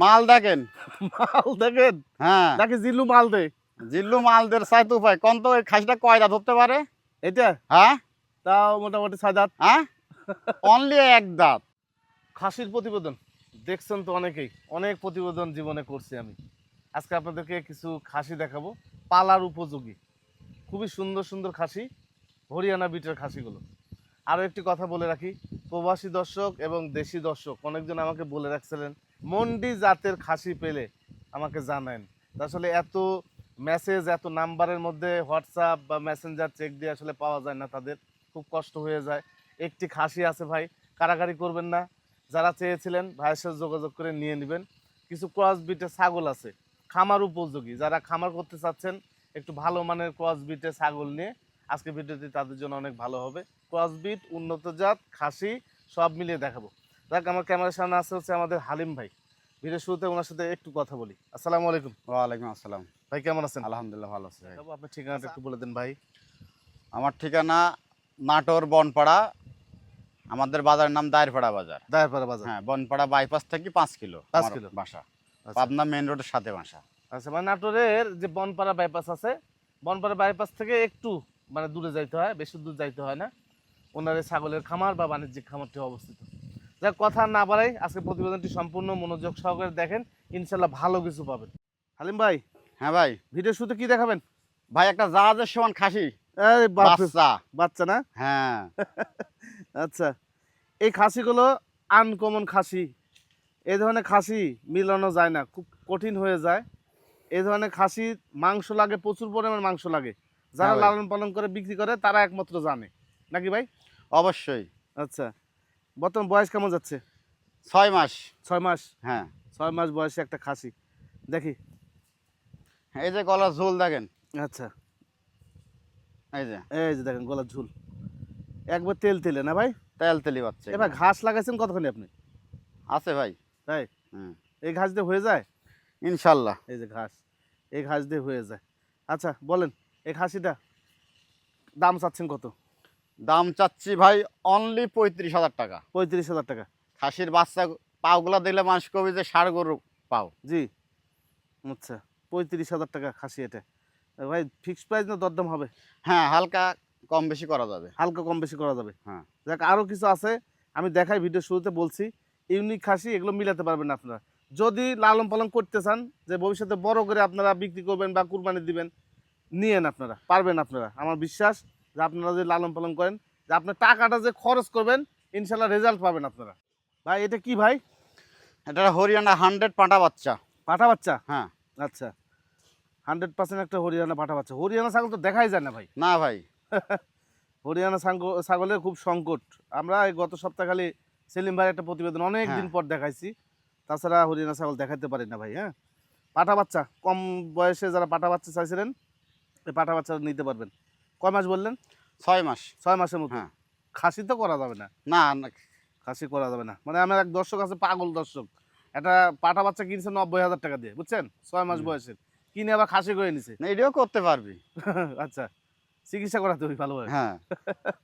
মাল দেখেন। মাল দেখেন? হ্যাঁ। নাকি জিল্লু মাল দে? জিল্লু মালদের চাইতে উপায়। কোন তো ওই খাসিটা কয়টা ধরতে পারে? এটা হ্যাঁ। তাও মোটামুটি ছয় দাঁত। হ্যাঁ? অনলি এক দাঁত। খাসির প্রতিবেদন। দেখছেন তো অনেকেই। অনেক প্রতিবেদন জীবনে করছি আমি। আজকে আপনাদেরকে কিছু খাসি দেখাবো। পালার উপযোগী। খুবই সুন্দর সুন্দর খাসি। হরিয়ানা বিটের খাসিগুলো। আরও একটি কথা বলে রাখি। প্রবাসী দর্শক এবং দেশি দর্শক। অনেকজন আমাকে বলে রাখছিলেন মন্ডি জাতের খাসি পেলে আমাকে জানান আসলে এত মেসেজ এত নাম্বারের মধ্যে হোয়াটসঅ্যাপ বা মেসেঞ্জার চেক দিয়ে আসলে পাওয়া যায় না তাদের। খুব কষ্ট হয়ে যায়। একটি খাসি আছে ভাই, কারাগারি করবেন না। যারা চেয়েছিলেন, ভাইয়ের সাথে যোগাযোগ করে নিয়ে নেবেন। কিছু ক্রস বিটের ছাগল আছে, খামার উপযোগী। যারা খামার করতে চাচ্ছেন, একটু ভালো মানের ক্রস বিটের ছাগল নিয়ে আজকে ভিডিওটি তাদের জন্য অনেক ভালো হবে। ক্রস বিট উন্নত জাত, খাসি, সব মিলিয়ে দেখাবো। দেখ আমার ক্যামেরার সামনে আসতে হচ্ছে আমাদের হালিম ভাই। ভিডিও শুরুতে ওনার সাথে একটু কথা বলি। আসসালামু আলাইকুম। ওয়ালাইকুম আসসালাম। ভাই কেমন আছেন? আলহামদুলিল্লাহ ভালো আছি। আপনার ঠিকানাটা একটু বলে দেন ভাই। আমার ঠিকানা নাটোর বনপাড়া আমাদের বাজারের নাম দায়েরপাড়া বাজার। দায়েরপাড়া বাজার। হ্যাঁ বনপাড়া বাইপাস থেকে পাঁচ কিলো পাঁচ কিলো। বাসা। আচ্ছা। পাবনা মেন রোডের সাথে বাসা। আচ্ছা মানে নাটোরের যে বনপাড়া বাইপাস আছে বনপাড়া বাইপাস থেকে একটু মানে দূরে যাইতে হয় বেশি দূর যাইতে হয় না। ওনার ছাগলের খামার বা বাণিজ্যিক খামারটি অবস্থিত। যাক কথা না বাড়াই আজকে প্রতিবেদনটি সম্পূর্ণ মনোযোগ সহকারে দেখেন ইনশাল্লাহ ভালো কিছু পাবেন। হালিম ভাই হ্যাঁ ভাই। ভিডিও শুধু কি দেখাবেন? ভাই একটা জাহাজের সমান খাসি। বাচ্চা। বাচ্চা না? হ্যাঁ। আচ্ছা এই খাসিগুলো আনকমন খাসি। এই ধরনের খাসি মিলানো যায় না খুব কঠিন হয়ে যায়। এই ধরনের খাসি মাংস লাগে প্রচুর পরিমাণ মাংস লাগে। যারা হ্যাঁ লালন পালন করে বিক্রি করে তারা একমাত্র জানে। নাকি ভাই? অবশ্যই। আচ্ছা বর্তমান বয়স কেমন যাচ্ছে? ছয় মাস। ছয় মাস? হ্যাঁ। ছয় মাস বয়সে একটা খাসি। দেখি। এই যে গলার ঝোল দেখেন। আচ্ছা। এই যে। এই যে দেখেন গলার ঝুল। একবার তেল তেলে না ভাই? তেল তেলি বাচ্চা এবার ঘাস লাগাইছেন কতখানি আপনি? আছে ভাই। তাই? হুম। এই ঘাস দিয়ে হয়ে যায়? ইনশাল্লাহ। এই যে ঘাস। এই ঘাস দিয়ে হয়ে যায়। আচ্ছা বলেন এই খাসিটা দাম চাচ্ছেন কত? দাম চাচ্ছি ভাই অনলি পঁয়ত্রিশ হাজার টাকা। পঁয়ত্রিশ হাজার টাকা। খাসির বাচ্চা পাওগুলা দিলে মানুষ কবি যে ষাড় গরু পাও। জি আচ্ছা পঁয়ত্রিশ হাজার টাকা খাসি এটা। ভাই ফিক্সড প্রাইস না দরদাম হবে? হ্যাঁ হালকা কম বেশি করা যাবে। হালকা কম বেশি করা যাবে? হ্যাঁ। দেখ আরও কিছু আছে আমি দেখাই ভিডিও শুরুতে বলছি। ইউনিক খাসি এগুলো মিলাতে পারবেন না আপনারা। যদি লালন পালন করতে চান যে ভবিষ্যতে বড় করে আপনারা বিক্রি করবেন বা কুরবানি দিবেন নিয়েন আপনারা পারবেন আপনারা। আমার বিশ্বাস যে আপনারা যদি লালন পালন করেন যে আপনার টাকাটা যে খরচ করবেন ইনশাল্লাহ রেজাল্ট পাবেন আপনারা। ভাই এটা কি ভাই? এটা হরিয়ানা হান্ড্রেড পাঁটা বাচ্চা। পাঠা বাচ্চা? হ্যাঁ। আচ্ছা। হান্ড্রেড পার্সেন্ট একটা হরিয়ানা পাঠা বাচ্চা। হরিয়ানা ছাগল তো দেখাই যায় না ভাই। না ভাই। হরিয়ানা ছাগল ছাগলের খুব সংকট। আমরা এই গত সপ্তাহ খালি সেলিম ভাই একটা প্রতিবেদন অনেক দিন হ্যাঁ। পর দেখাইছি। তাছাড়া হরিয়ানা ছাগল দেখাতে পারি না ভাই হ্যাঁ। পাঠা বাচ্চা কম বয়সে যারা পাঠা বাচ্চা চাইছিলেন এই পাঠা বাচ্চা নিতে পারবেন। কয় মাস বললেন? ছয় মাস। ছয় মাসের মতো হ্যাঁ। খাসি তো করা যাবে না? না খাসি করা যাবে না। মানে আমার এক দর্শক আছে পাগল দর্শক। একটা পাঠা বাচ্চা কিনছে নব্বই হাজার টাকা দিয়ে বুঝছেন? ছয় মাস। বয়সের। কিনে আবার খাসি করে নিছে। না, এটাও করতে পারবি। আচ্ছা চিকিৎসা করাতে হবে ভালোভাবে। হ্যাঁ।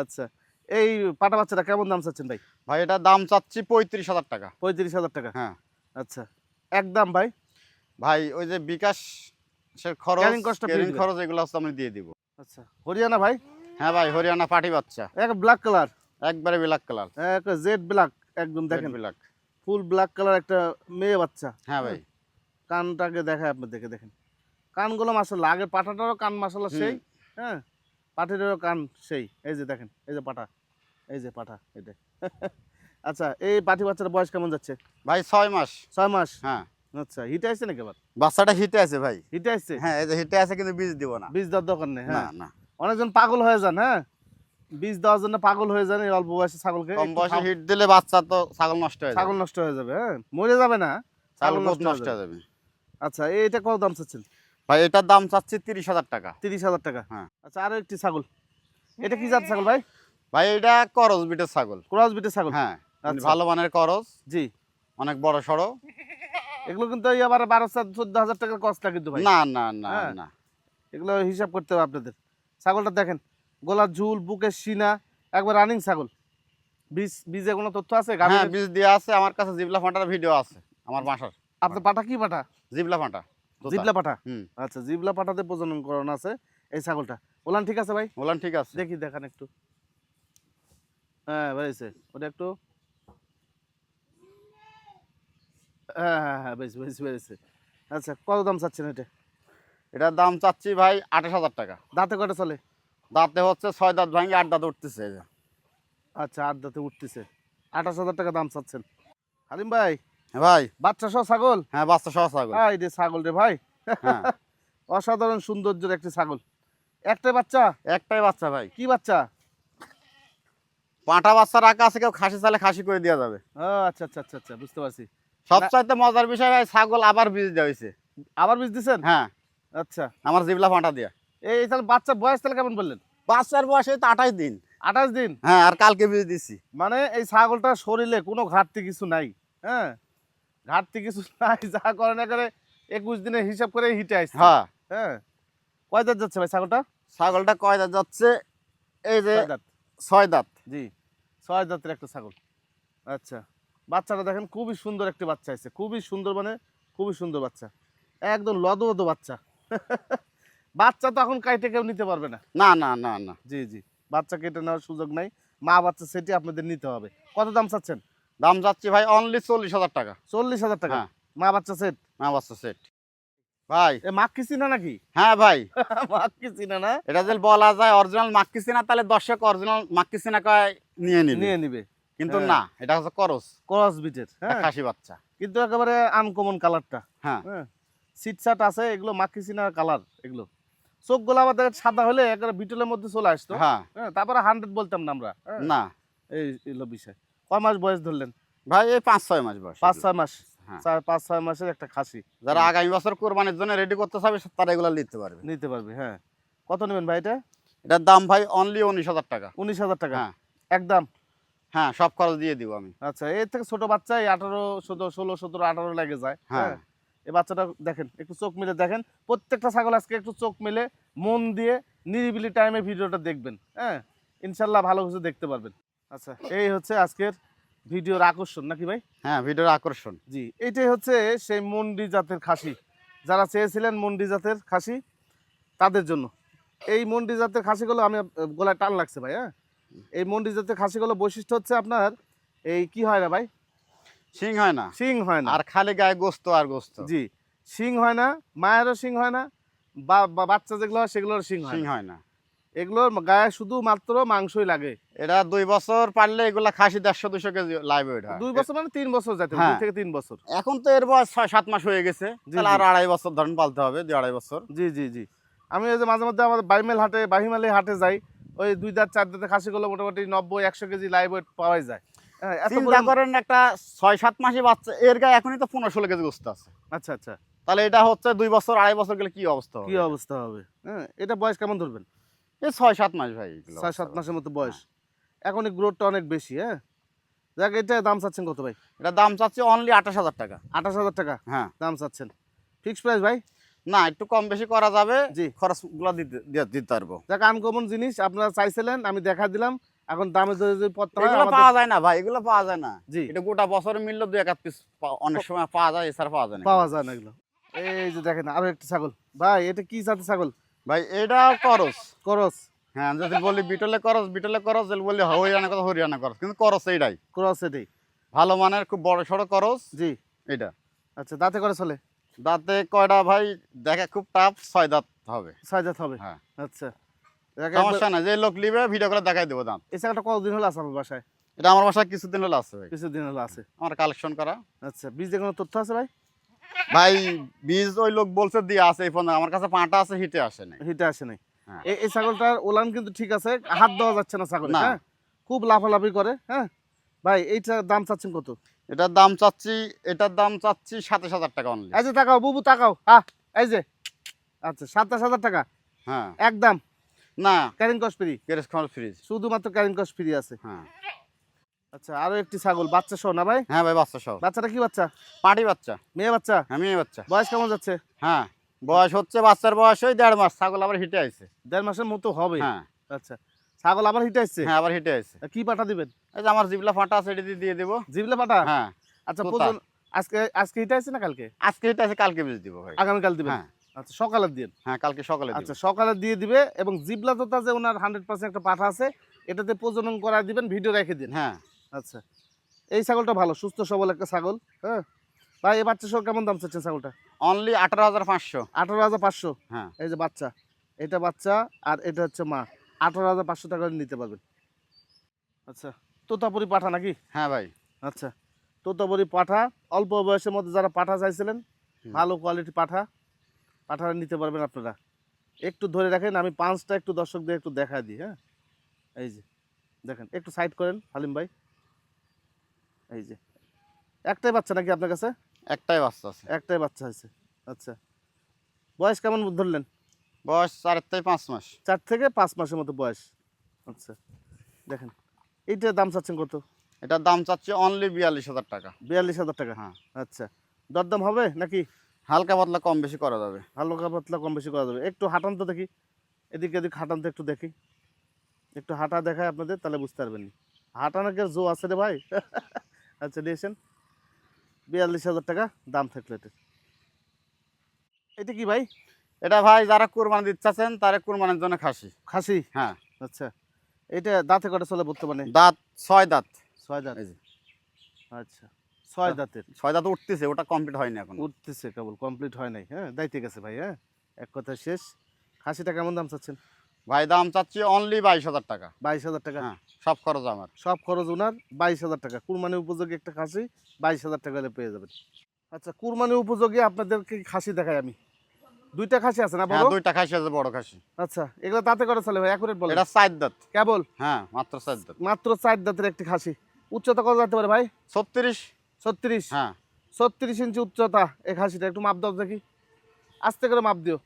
আচ্ছা এই পাটা বাচ্চাটা কেমন দাম চাচ্ছেন ভাই? ভাই এটা দাম চাচ্ছি পঁয়ত্রিশ হাজার টাকা। পঁয়ত্রিশ হাজার টাকা? হ্যাঁ। আচ্ছা একদম ভাই? ভাই ওই যে বিকাশ সে খরচ। খরচ এগুলো আমি দিয়ে দিব। আচ্ছা হরিয়ানা ভাই? হ্যাঁ ভাই হরিয়ানা পাটি বাচ্চা। এক ব্ল্যাক কালার একবারে বিলাক কালার এক জেড ব্ল্যাক একদম দেখেন। বিলাক ফুল ব্ল্যাক কালার একটা মেয়ে বাচ্চা। হ্যাঁ ভাই। কানটাকে দেখায় আপনি দেখে দেখেন। কানগুলো মাসাল্লাহ আগে পাটাটারও কান মাসাল্লাহ সেই হ্যাঁ? পাটিটারও কান সেই। এই যে দেখেন এই যে পাটা এই যে পাটা এটা আচ্ছা এই পাটি বাচ্চার বয়স কেমন যাচ্ছে? ভাই ছয় মাস। ছয় মাস? হ্যাঁ। আচ্ছা হিটে আসছে নাকি আবার? বাচ্চাটা হিটে আছে ভাই। হিটে আসছে হ্যাঁ এই যে হিটে আছে কিন্তু বীজ দিব না। বীজ দেওয়ার দরকার নেই হ্যাঁ। না অনেকজন পাগল হয়ে যান হ্যাঁ? বীজ দেওয়ার জন্য পাগল হয়ে যান এই অল্প বয়সে ছাগলকে। কম বয়সে হিট দিলে বাচ্চা তো ছাগল নষ্ট হয়ে ছাগল নষ্ট হয়ে যাবে হ্যাঁ? মরে যাবে না ছাগল নষ্ট হয়ে যাবে। আচ্ছা এইটা কত দাম চাচ্ছেন? ভাই এটার দাম চাচ্ছি তিরিশ হাজার টাকা। তিরিশ হাজার টাকা? হ্যাঁ। আচ্ছা আরও একটি ছাগল। এটা কি জাত ছাগল ভাই? ভাই এটা করজ বিটের ছাগল। ক্রস বিটের ছাগল? হ্যাঁ আচ্ছা। ভালো মানের করজ জি। অনেক বড় সড়ো। এগুলো কিন্তু আবার বারো চোদ্দ হাজার টাকার কস্টটা কিন্তু ভাই। না না না হ্যাঁ। না। এগুলো হিসাব করতে হবে আপনাদের। ছাগলটা দেখেন গলার ঝুল বুকের সিনা একবার রানিং ছাগল। বীজ বীজে কোনো তথ্য আছে? হ্যাঁ বীজ দেওয়া আছে আমার কাছে জিবলা ফাটার ভিডিও আছে আমার বাসার। আপনার পাটা কি পাটা? জিবলা ফাঁটা। জিবলা পাটা? আচ্ছা জিবলা পাটাতে প্রজনন করানো আছে এই ছাগলটা। ওলান ঠিক আছে ভাই? বললাম ঠিক আছে। দেখি দেখান একটু। হ্যাঁ বেড়েছে ওটা একটু হ্যাঁ হ্যাঁ হ্যাঁ বেশ বেশ। বেড়েছে আচ্ছা কত দাম চাচ্ছেন এটা? এটার দাম চাচ্ছি ভাই আঠাশ হাজার টাকা। দাঁতে কটা চলে? দাঁতে হচ্ছে ছয় দাঁত ভাঙি আট দাঁত উঠতেছে এই আচ্ছা আট দাঁতে উঠতেছে। আঠাশ হাজার টাকা দাম চাচ্ছেন। হালিম ভাই হ্যাঁ ভাই। বাচ্চা সহ ছাগল? হ্যাঁ বাচ্চা সহ ছাগল। এই রে ছাগল রে ভাই। হ্যাঁ। অসাধারণ সৌন্দর্যের একটি ছাগল। একটাই বাচ্চা? একটাই বাচ্চা ভাই। কি বাচ্চা? পাঁটা বাচ্চা রাখা আছে কেউ খাসি চালে খাসি করে দেওয়া যাবে। ও আচ্ছা আচ্ছা আচ্ছা আচ্ছা বুঝতে পারছি। সবচাইতে মজার বিষয় ভাই ছাগল আবার বীজ দেওয়া হয়েছে আবার বীজ দিছেন? হ্যাঁ। আচ্ছা। আমার জিবলা ফাঁটা দিয়া। এই তাহলে বাচ্চা বয়স তাহলে কেমন বললেন? বাচ্চার বয়স এই তো আঠাশ দিন। আঠাশ দিন? হ্যাঁ আর কালকে বীজ দিচ্ছি মানে এই ছাগলটার শরীরে কোনো ঘাটতি কিছু নাই হ্যাঁ? ঘাটতি কিছু নাই যা করে না করে একুশ দিনের হিসাব করে হিটে আসছে। হ্যাঁ। হ্যাঁ। কয় দাঁত যাচ্ছে ভাই ছাগলটা? ছাগলটা কয় দাঁত যাচ্ছে? এই যে ছয় দাঁত। জি ছয় দাঁতের একটা ছাগল। আচ্ছা। বাচ্চাটা দেখেন খুবই সুন্দর একটি বাচ্চা আছে। খুবই সুন্দর মানে খুবই সুন্দর বাচ্চা। একদম লদবদ বাচ্চা। বাচ্চা তো এখন কাইটে কেউ নিতে পারবে না। না না না না। জি জি। বাচ্চা কেটে নেওয়ার সুযোগ নাই। মা বাচ্চা সেটি আপনাদের নিতে হবে। কত দাম চাচ্ছেন? দাম যাচ্ছে ভাই অনলি চল্লিশ হাজার টাকা। চল্লিশ হাজার টাকা? হ্যাঁ। মা বাচ্চা সেট মা বাচ্চা সেট ভাই। এ মাক্কি চিনা নাকি? হ্যাঁ ভাই। মাক্কি চিনা না? এটা যদি বলা যায় অরিজিনাল মাক্কি সিনা তাহলে দর্শক অরিজিনাল মাক্কি সিনা কয় নিয়ে নিবে। নিয়ে নিবে। কিন্তু হ্যাঁ। না এটা হচ্ছে করস। ক্রস বিটের হ্যাঁ। খাসি বাচ্চা। কিন্তু একেবারে আনকমন কালারটা হ্যাঁ। হ্যাঁ। সিটসাট আছে এগুলো মাক্কি চিনার কালার এগুলো। চোখগুলো আবার দেখেন সাদা হলে একেবারে বিটলের মধ্যে চলে আসতো। হ্যাঁ। হ্যাঁ তারপরে হান্ড্রেড বলতাম না আমরা হ্যাঁ, না। এই বিষয়। কয় মাস বয়স ধরলেন? ভাই এই পাঁচ ছয় মাস বয়স। পাঁচ ছয় মাস। হ্যাঁ। চার পাঁচ ছয় মাসের একটা খাসি। যারা আগামী বছর কোরবানির জন্য রেডি করতে চাবে তারা এগুলো নিতে পারবে। নিতে পারবে হ্যাঁ। কত নেবেন ভাই এটা? এটার দাম ভাই অনলি উনিশ হাজার টাকা। উনিশ হাজার টাকা। হ্যাঁ। একদম। হ্যাঁ সব খরচ দিয়ে দিব আমি। আচ্ছা এর থেকে ছোট বাচ্চা আঠারো সতেরো ষোলো সতেরো আঠারো লেগে যায় হ্যাঁ। হ্যাঁ? এই বাচ্চাটা দেখেন একটু চোখ মিলে দেখেন প্রত্যেকটা ছাগল আজকে একটু চোখ মিলে মন দিয়ে নিরিবিলি টাইমে ভিডিওটা দেখবেন হ্যাঁ? ইনশাল্লাহ ভালো কিছু দেখতে পারবেন। আচ্ছা এই হচ্ছে আজকের ভিডিওর আকর্ষণ নাকি ভাই? হ্যাঁ ভিডিওর আকর্ষণ। জি এইটাই হচ্ছে সেই মন্ডি জাতের খাসি। যারা চেয়েছিলেন মন্ডি জাতের খাসি তাদের জন্য। এই মন্ডি জাতের খাসিগুলো আমি গলায় টান লাগছে ভাই হ্যাঁ? এই মন্ডি জাতের খাসিগুলো বৈশিষ্ট্য হচ্ছে আপনার এই কি হয় না ভাই? সিং হয় না। শিং হয় না। আর খালি গায়ে গোস্ত আর গোস্ত। জি শিং হয় না মায়েরও শিং হয় না বা বাচ্চা যেগুলো হয় সেগুলোর শিং হয় সিং হয় না। এগুলোর গায়ে শুধু মাত্র মাংসই লাগে। এটা দুই বছর পারলে এগুলা খাসি দেড়শো দুশো কেজি লাইভ হয়। দুই বছর মানে তিন বছর যাতে দুই হ্যাঁ। থেকে তিন বছর। এখন তো এর বয়স ছয় সাত মাস হয়ে গেছে। তাহলে আর আড়াই বছর ধরেন পালতে হবে দুই আড়াই বছর। জি জি জি। আমি ওই যে মাঝে মধ্যে আমাদের বাইমেল হাটে বাহিমালি হাটে যাই ওই দুই দাঁত চার দাঁতে খাসিগুলো মোটামুটি নব্বই একশো কেজি লাইভ ওয়েট পাওয়াই যায়। হ্যাঁ, এত চিন্তা করেন একটা ছয় সাত মাসে বাচ্চা এর গায়ে এখনই তো পনেরো ষোলো কেজি গোস্ত আছে। আচ্ছা আচ্ছা। তাহলে এটা হচ্ছে দুই বছর আড়াই বছর গেলে কি অবস্থা কি অবস্থা হবে? হ্যাঁ এটা বয়স কেমন ধরবেন? এই ছয় সাত মাস ভাই ছয় সাত মাসের মতো বয়স। এখন গ্রোথটা অনেক বেশি হ্যাঁ? দেখ এটা দাম চাচ্ছেন কত ভাই? এটা দাম চাচ্ছি অনলি আঠাশ হাজার টাকা। আঠাশ হাজার টাকা? হ্যাঁ। দাম চাচ্ছেন। ফিক্স প্রাইস ভাই? না একটু কম বেশি করা যাবে। জি। খরচগুলো দিতে দিয়ে- দিতে পারব। দেখ আনকমন জিনিস আপনারা চাইছিলেন আমি দেখা দিলাম। এখন দামে যদি পাওয়া যায় না ভাই এগুলো পাওয়া যায় না। জি। এটা গোটা বছরের মূল্য দুই এক পিস অনেক সময় পাওয়া যায় এছাড়া পাওয়া যায় না। পাওয়া যায় না এগুলো। এই যে দেখেন আরও একটা ছাগল। ভাই এটা কি জাতের ছাগল? ভাই এটা করস। করস। হ্যাঁ যদি বলি বিটলে করস বিটলে করস যদি বলি হরিয়ানা কথা হরিয়ানা করস কিন্তু করস এইটাই। ক্রস এটাই। ভালো মানের খুব বড় সড়ো করস। জি। এটা আচ্ছা দাঁতে করে চলে। দাঁতে কয়টা ভাই দেখা খুব টাফ ছয় দাঁত হবে। ছয় দাঁত হবে? হ্যাঁ। আচ্ছা। সমস্যা নাই যে লোক নিবে ভিডিও করে দেখাই দেবো দাঁত এই ছাগলটা কতদিন হলো আছে আমার বাসায়? এটা আমার বাসায় কিছুদিন হলো আছে ভাই। কিছুদিন হলো আছে। আমার কালেকশন করা। আচ্ছা বীজে কোনো তথ্য আছে ভাই? ভাই বীজ ওই লোক বলছে দিয়ে আছে এই ফোন আমার কাছে পাঁটা আছে হিটে আসে নাই। হিটে আসে নাই। হ্যাঁ। এই এই ছাগলটার ওলান কিন্তু ঠিক আছে হাত দেওয়া যাচ্ছে না ছাগলে হ্যাঁ? খুব লাফালাফি করে হ্যাঁ? ভাই এইটার দাম চাচ্ছেন কত? এটার দাম চাচ্ছি এটার দাম চাচ্ছি সাতাশ হাজার টাকা অনলি এই যে তাকাও বুবু তাকাও। হ্যাঁ এই যে। আচ্ছা সাতাশ হাজার টাকা। হ্যাঁ। একদম না। Carrying cost free. কেরেস খাওয়ার ফ্রিজ শুধুমাত্র ক্যারিং কস্ট ফ্রি আছে। হ্যাঁ। আচ্ছা আরও একটি ছাগল বাচ্চা সহ না ভাই? হ্যাঁ ভাই বাচ্চা সহ। বাচ্চাটা কি বাচ্চা? পাটি বাচ্চা। মেয়ে বাচ্চা? হ্যাঁ মেয়ে বাচ্চা। বয়স কেমন যাচ্ছে? হ্যাঁ বয়স হচ্ছে বাচ্চার বয়স ওই দেড় মাস। ছাগল আবার হিটে আছে দেড় মাসের মতো হবে। হ্যাঁ। আচ্ছা। ছাগল আবার হিটে আসছে? হ্যাঁ আবার হিটে আছে কি পাঠা দিবেন? এই যে আমার জিবলা ফাটা আছে এটি দিয়ে দেবো। জিবলে পাঠা হ্যাঁ আচ্ছা। প্রজন- আজকে আজকে এটা আছে না কালকে? আজকে এটা আছে কালকে বেচ দিব ভাই। আগামীকাল দিবেন? হ্যাঁ। আচ্ছা সকালে দিন হ্যাঁ কালকে সকালে আচ্ছা সকালে দিয়ে দিবে এবং জিবলা তোতা যে ওনার হান্ড্রেড পার্সেন্ট একটা পাঠা আছে এটাতে প্রজনন করা দিবেন ভিডিও রেখে দিন। হ্যাঁ। আচ্ছা এই ছাগলটা ভালো সুস্থ সবল একটা ছাগল হ্যাঁ? ভাই এই বাচ্চা সহ কেমন দাম চাচ্ছেন ছাগলটা? অনলি আঠারো হাজার পাঁচশো। আঠারো হাজার পাঁচশো? হ্যাঁ। এই যে বাচ্চা এটা বাচ্চা আর এটা হচ্ছে মা। আঠারো হাজার পাঁচশো টাকা নিতে পারবেন। আচ্ছা তোতাপুরি পাঠা নাকি? হ্যাঁ ভাই। আচ্ছা তোতাপুরি পাঠা অল্প বয়সের মধ্যে যারা পাঠা চাইছিলেন ভালো কোয়ালিটি পাঠা পাঠাটা নিতে পারবেন আপনারা। একটু ধরে রাখেন আমি পাঁচটা একটু দর্শকদের একটু দেখা দিই হ্যাঁ? এই যে দেখেন একটু সাইড করেন হালিম ভাই। এই যে একটাই বাচ্চা নাকি আপনার কাছে? একটাই বাচ্চা আছে। একটাই বাচ্চা আছে। আচ্ছা বয়স কেমন ধরলেন? বয়স চার থেকে পাঁচ মাস। চার থেকে পাঁচ মাসের মতো বয়স। আচ্ছা দেখেন এইটার দাম চাচ্ছেন কত? এটার দাম চাচ্ছি অনলি বিয়াল্লিশ হাজার টাকা। বিয়াল্লিশ হাজার টাকা? হ্যাঁ। আচ্ছা দরদাম হবে নাকি? হালকা পাতলা কম বেশি করা যাবে। হালকা পাতলা কম বেশি করা যাবে। একটু হাঁটান তো দেখি। এদিক এদিক হাঁটান তো একটু দেখি। একটু হাঁটা দেখায় আপনাদের তাহলে বুঝতে পারবেন। হাঁটানোর কি জো আছে রে ভাই? আচ্ছা নিয়েছেন বিয়াল্লিশ হাজার টাকা দাম থাকলে এটা এটা কি ভাই? এটা ভাই যারা কুরবানি দিচ্ছেন তারা কুরবানির জন্য খাসি। খাসি? হ্যাঁ। আচ্ছা। এটা দাঁতে কটা চলে বর্তমানে? দাঁত ছয় দাঁত। ছয় দাঁত। আচ্ছা। ছয় দাঁতের। ছয় দাঁত উঠতেছে ওটা কমপ্লিট হয়নি এখন। উঠতেছে কেবল কমপ্লিট হয় নাই। হ্যাঁ দাইতে গেছে ভাই হ্যাঁ। এক কথা শেষ। খাসিটা কেমন দাম চাচ্ছেন? ভাই দাম চাচ্ছি অনলি বাইশ হাজার টাকা। বাইশ হাজার টাকা? হ্যাঁ সব খরচ আমার। সব খরচ ওনার বাইশ হাজার টাকা। কুরবানি উপযোগী একটা খাসি বাইশ হাজার টাকা হলে পেয়ে যাবেন। আচ্ছা কুরবানি উপযোগী আপনাদেরকে খাসি দেখাই আমি। দুইটা খাসি আছে না হ্যাঁ বড় দুইটা খাসি আছে বড় খাসি। আচ্ছা এগুলো তাতে করে চলে ভাই অ্যাকুরেট বলে এটা চার দাঁত। কেবল? হ্যাঁ মাত্র চার দাঁত। মাত্র চার দাঁতের একটি খাসি। উচ্চতা কত যেতে পারে ভাই? ছত্রিশ। ছত্রিশ? হ্যাঁ। ছত্রিশ ইঞ্চি উচ্চতা এই খাসিটা একটু মাপ দাও দেখি। আস্তে করে মাপ দিও।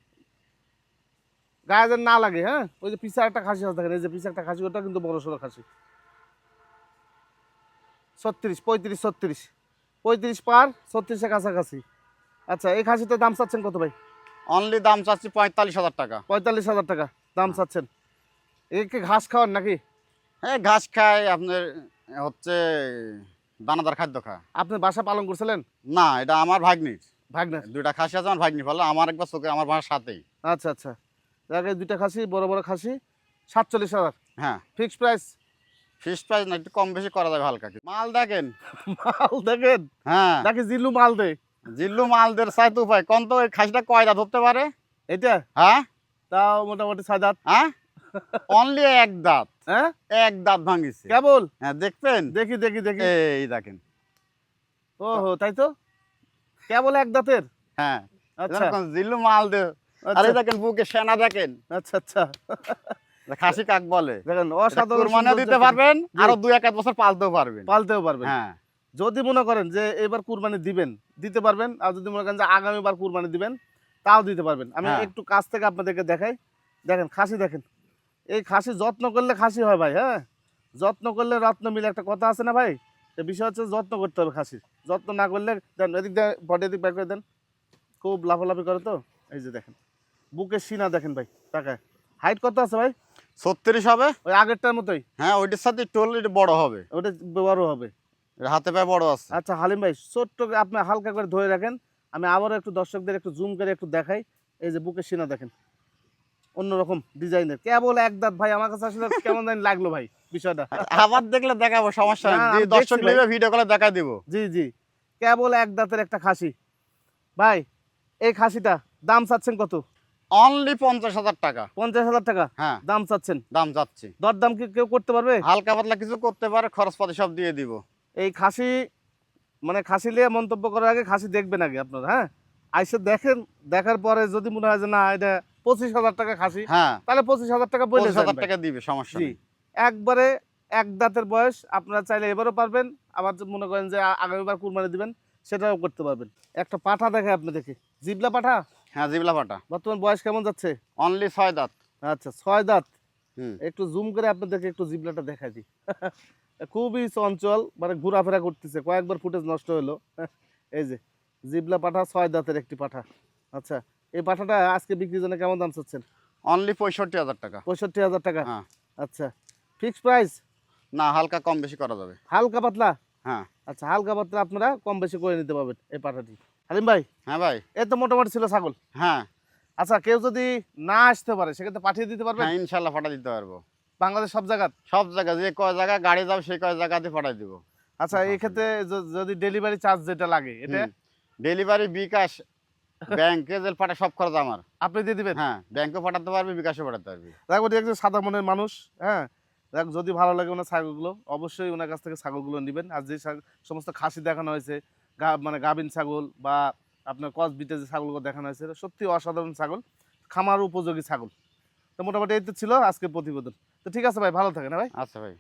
গায়ে যেন না লাগে হ্যাঁ? ওই যে পিছা একটা খাসি আছে দেখেন এই যে পিছা একটা খাসি ওটা কিন্তু বড় সড়ো খাসি। ছত্রিশ পঁয়ত্রিশ ছত্রিশ। পঁয়ত্রিশ পার ছত্রিশের কাছাকাছি। আচ্ছা এই খাসিটার দাম চাচ্ছেন কত ভাই? অনলি দাম চাচ্ছি পঁয়তাল্লিশ হাজার টাকা। পঁয়তাল্লিশ হাজার টাকা। দাম চাচ্ছেন। একে ঘাস খাওয়ান নাকি? হ্যাঁ ঘাস খায় আপনার হচ্ছে দানাদার খাদ্য খায় আপনি বাসা পালন করছিলেন? না এটা আমার ভাগ্নির। ভাগনার? দুইটা খাসি আছে আমার ভাগ্নি ফেলে আমার একবার চোখে আমার বাসার সাথেই। আচ্ছা আচ্ছা। দেখে দুইটা খাসি বড় বড় খাসি সাতচল্লিশ হাজার। হ্যাঁ। Fixed price? ফিস প্রাইস না একটু কম বেশি করা যাবে হালকা। মাল দেখেন। মাল দেখেন? হ্যাঁ। নাকি জিল্লু মাল দে জিল্লু মালদের চাইতে উপায়। কোন তো ওই খাসিটা কয়টা ধরতে পারে? এটা হ্যাঁ? তাও মোটামুটি ছয় দাঁত। হ্যাঁ? অনলি এক দাঁত। হ্যাঁ? এক দাঁত ভাঙিছে। কেবল? হ্যাঁ দেখবেন? দেখি দেখি দেখি। এই দেখেন। ও হো তাই তো? কেবল এক দাঁতের? হ্যাঁ। আচ্ছা। জিল্লু মাল দে আরে আচ্ছা। দেখেন বুকে সেনা দেখেন। আচ্ছা আচ্ছা। খাসি কাক বলে। দেখেন অসাধারণ সুন্দর দিতে পারবেন আরও দুই এক এক বছর পালতেও পারবেন। পালতেও পারবেন। হ্যাঁ। যদি মনে করেন যে এবার কুরবানি দিবেন দিতে পারবেন আর যদি মনে করেন যে আগামীবার কুরবানি দিবেন তাও দিতে পারবেন। আমি হ্যাঁ। একটু কাছ থেকে আপনাদেরকে দেখাই। দেখেন খাসি দেখেন। এই খাসি যত্ন করলে খাসি হয় ভাই হ্যাঁ? যত্ন করলে রত্ন মিলে একটা কথা আছে না ভাই? বিষয় হচ্ছে যত্ন করতে হবে খাসির। যত্ন না করলে দেন এদিক বডি এদিক বের করে দেন। খুব লাফালাফি করে তো? এই যে দেখেন বুকের সিনা দেখেন ভাই তাকায়। হাইট কত আছে ভাই? ছত্রিশ হবে। ওই আগেরটার মতোই। হ্যাঁ ওইটার সাথে একটু বড় হবে। ওটা বড় হবে। হাতে পায়ে বড় আছে। আচ্ছা হালিম ভাই ছোট্ট আপনি হালকা করে ধরে রাখেন। আমি আবারও একটু দর্শকদের একটু জুম করে একটু দেখাই। এই যে বুকের সিনা দেখেন অন্যরকম ডিজাইনের। কেবল এক দাঁত ভাই আমার কাছে আসলে কেমন জানি লাগল ভাই বিষয়টা। আবার দেখলে দেখাবো সমস্যা নেই। দর্শক নেবে ভিডিও কলে দেখা দিব। জি জি। কেবল এক দাঁতের একটা খাসি। ভাই এই খাসিটা দাম চাচ্ছেন কত? অনলি পঞ্চাশ হাজার টাকা। পঞ্চাশ হাজার টাকা? হ্যাঁ। দাম চাচ্ছেন? দাম যাচ্ছে দরদাম কি কেউ করতে পারবে? হালকা পাতলা কিছু করতে পারে খরচপাতি সব দিয়ে দিব। এই খাসি মানে খাসি নিয়ে মন্তব্য করার আগে খাসি দেখবেন আগে আপনারা হ্যাঁ? আইসে দেখেন দেখার পরে যদি মনে হয় যে না এটা পঁচিশ হাজার টাকা খাসি হ্যাঁ। তাহলে পঁচিশ হাজার টাকা বলে হাজার টাকা দিবে সমস্যা নেই। একবারে এক দাঁতের বয়স আপনারা চাইলে এবারও পারবেন আবার মনে করেন যে আগামীবার কুরবানি দিবেন সেটাও করতে পারবেন। একটা পাঠা দেখে আপনি দেখে। জিবলা পাঠা? হ্যাঁ জিবলা পাঠা। বর্তমান বয়স কেমন যাচ্ছে? অনলি ছয় দাঁত। আচ্ছা ছয় দাঁত। হুম। একটু জুম করে আপনাদেরকে একটু জিবলাটা দেখাই দিই। খুবই চঞ্চল মানে ঘোরাফেরা করতেছে। কয়েকবার ফুটেজ নষ্ট হলো। এই যে জিবলা পাঠা ছয় দাঁতের একটি পাঠা। আচ্ছা এই পাঠাটা আজকে বিক্রির জন্য কেমন দাম চাচ্ছেন? অনলি পঁয়ষট্টি হাজার টাকা। পঁয়ষট্টি হাজার টাকা? হ্যাঁ। আচ্ছা ফিক্সড প্রাইস না হালকা কম বেশি করা যাবে। হালকা পাতলা? হ্যাঁ। আচ্ছা হালকা পাতলা আপনারা কম বেশি করে নিতে পারবেন এই পাঠাটি। হালিম ভাই? হ্যাঁ ভাই। এই তো মোটামুটি ছিল ছাগল। হ্যাঁ। আচ্ছা কেউ যদি না আসতে পারে সেক্ষেত্রে পাঠিয়ে দিতে পারবেন? হ্যাঁ ইনশাল্লাহ পাঠা দিতে পারব। বাংলাদেশ সব জায়গা সব জায়গা যে কয় জায়গা গাড়ি যাবে সেই কয় জায়গাতে পাঠাই দিব। আচ্ছা এই ক্ষেত্রে যদি ডেলিভারি চার্জ যেটা লাগে এটা? ডেলিভারি বিকাশ ব্যাংকে যে পাঠা সব খরচ আমার। আপনি দিয়ে দিবেন? হ্যাঁ ব্যাংকে পাঠাতে পারবে বিকাশে পাঠাতে পারবে। দেখো একজন সাদা মনের মানুষ হ্যাঁ? দেখ যদি ভালো লাগে ওনার ছাগলগুলো অবশ্যই ওনার কাছ থেকে ছাগলগুলো নেবেন। আর যে সমস্ত খাসি দেখানো হয়েছে মানে গাভিন ছাগল বা আপনার কস বিটে যে ছাগলগুলো দেখানো হয়েছে সত্যি অসাধারণ ছাগল খামার উপযোগী ছাগল। তো মোটামুটি এই তো ছিল আজকে প্রতিবেদন। তো ঠিক আছে ভাই ভালো থাকেন হ্যাঁ ভাই? আচ্ছা ভাই।